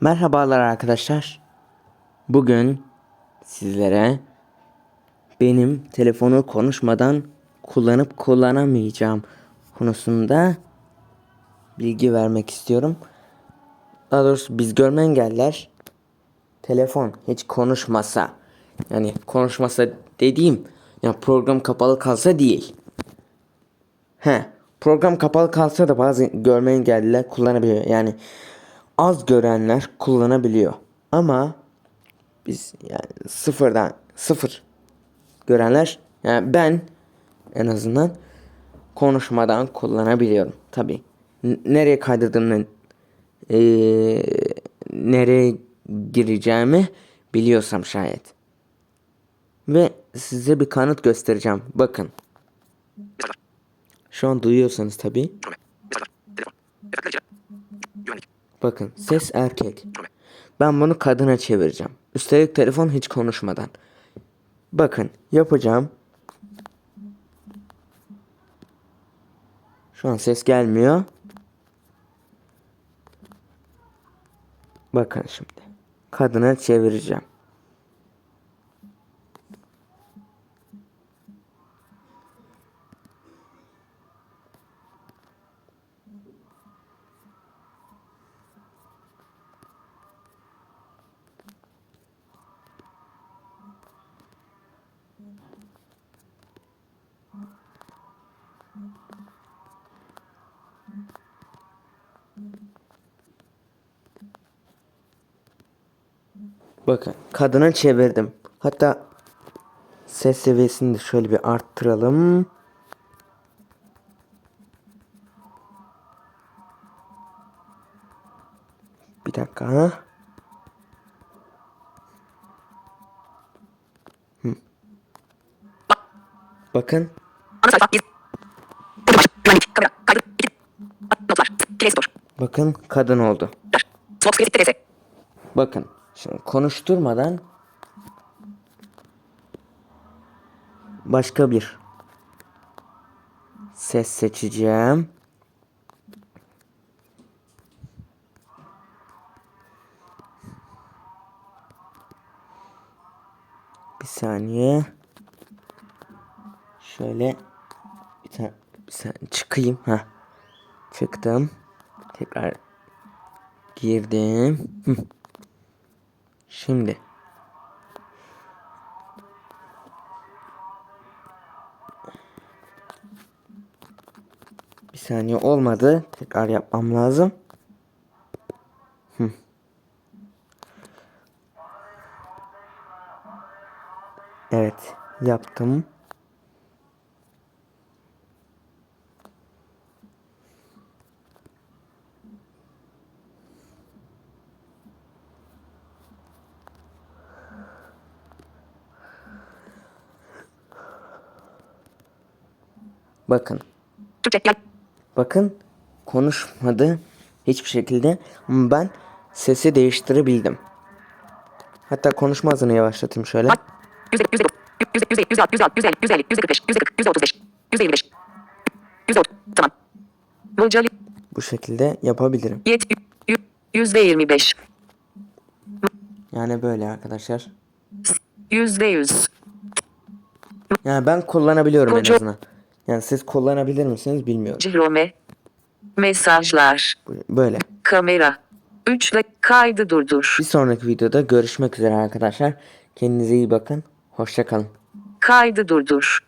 Merhabalar arkadaşlar. Bugün sizlere benim telefonu konuşmadan kullanıp kullanamayacağım konusunda bilgi vermek istiyorum. Daha doğrusu biz görme engeller telefon hiç konuşmasa yani konuşmasa dediğim ya program kapalı kalsa değil. He, program kapalı kalsa da bazı görme engelliler kullanabiliyor. Yani az görenler kullanabiliyor. Ama biz yani sıfırdan sıfır görenler yani ben en azından konuşmadan kullanabiliyorum. Tabi nereye kaydırdığımı eee, nereye gireceğimi biliyorsam şayet. Ve size bir kanıt göstereceğim. Bakın. Şu an duyuyorsanız tabi. Bakın ses erkek. Ben bunu kadına çevireceğim. Üstelik telefon hiç konuşmadan. Bakın yapacağım. Şu an ses gelmiyor. Bakın şimdi. Kadına çevireceğim. Bakın kadına çevirdim. Hatta ses seviyesini de şöyle bir arttıralım. Bir dakika. Store. bakın kadın oldu. Bakın şimdi konuşturmadan başka bir ses seçeceğim. Bir saniye. Şöyle bir tane bir saniye çıkayım. Ha. Çıktım. Tekrar girdim. Şimdi. Bir saniye olmadı. Tekrar yapmam lazım. Evet, yaptım. Bakın. Bakın konuşmadı hiçbir şekilde. Ben sesi değiştirebildim. Hatta konuşma hızını yavaşlatayım şöyle. Tamam. Bu şekilde yapabilirim. Yüzde yirmi beş. Yani böyle arkadaşlar. Yüzde yüz. Yani ben kullanabiliyorum en azından. Yani siz kullanabilir misiniz bilmiyorum. Cihrome. Mesajlar. Böyle. Kamera. Üçle kaydı durdur. Bir sonraki videoda görüşmek üzere arkadaşlar. Kendinize iyi bakın. Hoşça kalın. Kaydı durdur.